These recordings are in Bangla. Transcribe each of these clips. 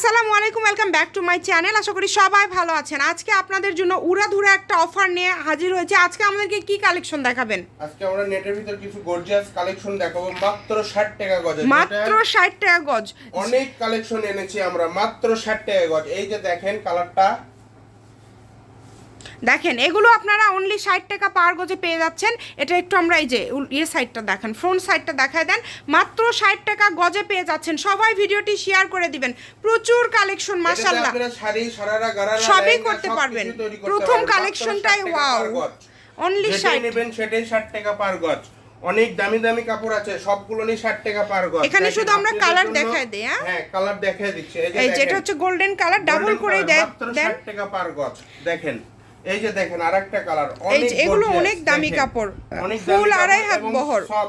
আসসালামু আলাইকুম welcome back to my channel আশা করি সবাই ভালো আছেন। আজকে আপনাদের জন্য উড়াধুরা একটা অফার নিয়ে হাজির হয়েছে। আজকে আমাদেরকে কি কালেকশন দেখাবেন? আজকে আমরা নেটের ভিতর কিছু গর্জিয়াস কালেকশন দেখাবো। মাত্র 60 টাকা গজ মাত্র যেটা ষাট টাকা গজ। অনেক কালেকশন এনেছি আমরা। মাত্র 60 টাকা গজ। এই যে দেখেন কালারটা দেখেন এগুলো আপনারা অনলি ষাট টাকা পার গজে পেয়ে যাচ্ছেন। এটা একটু আমরা এই যে ইয়ে সাইডটা দেখেন ফ্রন্ট সাইডটা দেখায় দেন। মাত্র ষাট টাকা গজে পেয়ে যাচ্ছেন। সবাই ভিডিওটি শেয়ার করে দিবেন। প্রচুর কালেকশন মাসাল্লাহ সবই করতে পারবেন। প্রথম কালেকশনটাই 60 টাকা wow। পার গজ। অনলি ষাট। নেবেন সেটাই 60 টাকা পার গজ। অনেক দামি দামি কাপড় আছে সবগুলো নিয়ে 60 টাকা পার গজ। এখানে শুধু আমরা কালার দেখায় দিই, হ্যাঁ? হ্যাঁ কালার দেখায় দিচ্ছি। এই যেটা হচ্ছে গোল্ডেন কালার ডাবল করে দেন। 60 টাকা পার গজ। দেখেন। এই যে দেখেন আরেকটা কালার অনেক এগুলো অনেক দামি কাপড়। ফুল আড়াই হাত বহর। সব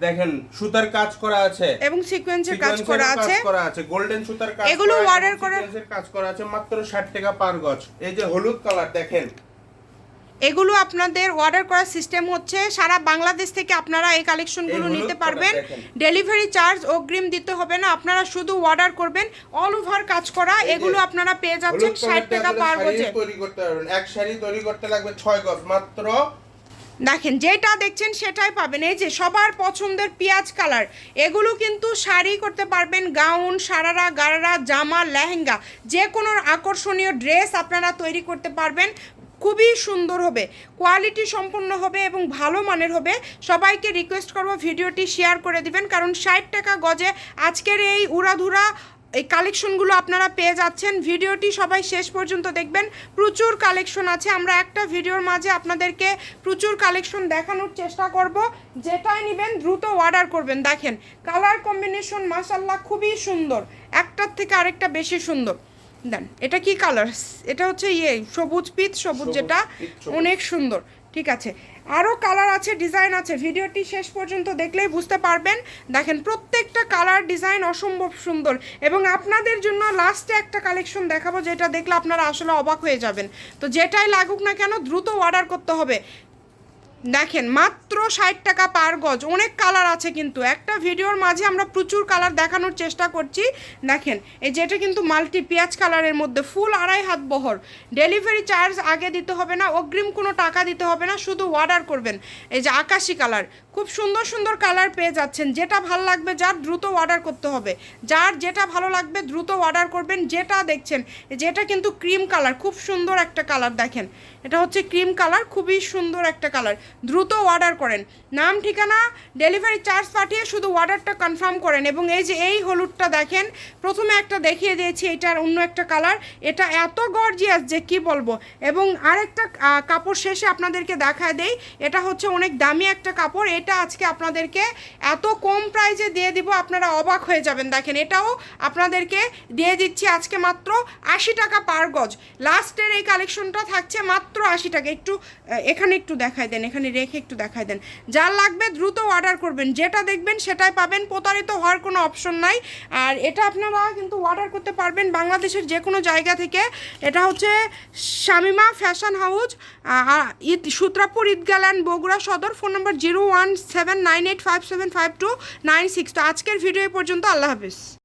দেখেন সুতার কাজ করা আছে এবং সিকোয়েন্সের কাজ করা আছে করা আছে গোল্ডেন সুতার কাজ এগুলো করা আছে, করা- কাজ করা আছে মাত্র 60 টাকা পার গজ এই যে হলুদ কালার দেখেন এগুলো আপনাদের অর্ডার করার সিস্টেম হচ্ছে সারা বাংলাদেশ থেকে আপনারা এই কালেকশনগুলো নিতে পারবেন। ডেলিভারি চার্জ অগ্রিম দিতে হবে না আপনারা শুধু অর্ডার করবেন অল ওভার কাজ করা এগুলো আপনারা পেয়ে যাচ্ছেন ষাট টাকা পার গজে তৈরি করতে পারবেন এক শাড়ি তৈরি করতে লাগবে 6 গজ মাত্র দেখেন যেটা দেখছেন সেটাই পাবেন। এই যে সবার পছন্দের পেঁয়াজ কালার এগুলো কিন্তু শাড়ি করতে পারবেন গাউন সারারা গারারা জামা লেহেঙ্গা যে কোনো আকর্ষণীয় ড্রেস আপনারা তৈরি করতে পারবেন। খুবই সুন্দর হবে কোয়ালিটি সম্পন্ন হবে এবং ভালো মানের হবে। সবাইকে রিকোয়েস্ট করব ভিডিওটি শেয়ার করে দিবেন, কারণ ষাট টাকা গজে আজকের এই উড়াধুরা, এই কালেকশনগুলো আপনারা পেয়ে যাচ্ছেন। ভিডিওটি সবাই শেষ পর্যন্ত দেখবেন। প্রচুর কালেকশন আছে। আমরা একটা ভিডিওর মাঝে আপনাদেরকে প্রচুর কালেকশন দেখানোর চেষ্টা করব। যেটাই নেবেন, দ্রুত অর্ডার করবেন। দেখেন কালার কম্বিনেশন মাসাল্লাহ খুবই সুন্দর। একটার থেকে আরেকটা বেশি সুন্দর। দেন এটা কি কালার এটা হচ্ছে ইয়ে সবুজ সবুজ সবুজ যেটা অনেক সুন্দর ঠিক আছে। আরও কালার আছে ডিজাইন আছে ভিডিওটি শেষ পর্যন্ত দেখলেই বুঝতে পারবেন। দেখেন প্রত্যেকটা কালার ডিজাইন অসম্ভব সুন্দর এবং আপনাদের জন্য লাস্টে একটা কালেকশন দেখাবো যেটা দেখলে আপনারা আসলে অবাক হয়ে যাবেন। তো যেটাই লাগুক না কেন দ্রুত অর্ডার করতে হবে। দেখেন, মাত্র ষাট টাকা পার গজ, অনেক কালার আছে কিন্তু। একটা ভিডিওর মাঝে আমরা প্রচুর কালার দেখানোর চেষ্টা করছি। দেখেন, এই যেটা কিন্তু মাল্টি পেঁয়াজ কালারের মধ্যে, ফুল আড়াই হাত বহর। ডেলিভারি চার্জ আগে দিতে হবে না, অগ্রিম কোনো টাকা দিতে হবে না, শুধু অর্ডার করবেন। এই যে আকাশি কালার খুব সুন্দর সুন্দর কালার পেয়ে যাচ্ছেন। যেটা ভালো লাগবে, যার দ্রুত অর্ডার করতে হবে। যার যেটা ভালো লাগবে, দ্রুত অর্ডার করবেন। যেটা দেখছেন যেটা কিন্তু ক্রিম কালার খুব সুন্দর একটা কালার দেখেন। এটা হচ্ছে ক্রিম কালার খুবই সুন্দর একটা কালার দ্রুত অর্ডার করেন। নাম, ঠিকানা ডেলিভারি চার্জ পাঠিয়ে শুধু অর্ডারটা কনফার্ম করেন এবং এই যে এই হলুদটা দেখেন, প্রথমে একটা দেখিয়ে দিয়েছি, এটার অন্য একটা কালার এটা এত গর্জিয়াস যে কি বলব? এবং আরেকটা কাপড় শেষে আপনাদেরকে দেখায় দেই, এটা হচ্ছে অনেক দামি একটা কাপড়। এটা আজকে আপনাদেরকে এত কম প্রাইজে দিয়ে দিব, আপনারা অবাক হয়ে যাবেন। দেখেন, এটাও আপনাদেরকে দিয়ে দিচ্ছি আজকে মাত্র আশি টাকা পার গজ। লাস্টের এই কালেকশনটা থাকছে মাত্র আশি টাকা। একটু এখানে একটু দেখায় দেন, এখানে রেখে একটু দেখাই দেন। যার লাগবে দ্রুত অর্ডার করবেন। যেটা দেখবেন সেটাই পাবেন। প্রতারিত হওয়ার কোনো অপশন নাই। আর এটা আপনারা কিন্তু অর্ডার করতে পারবেন বাংলাদেশের যে কোনো জায়গা থেকে। এটা হচ্ছে Shamima fashion house Eid, Sutrapur Eidgah land Bogura সদর। Phone number zero one seven nine eight five seven five two nine six. তো আজকের ভিডিও পর্যন্ত আল্লাহ হাফিজ।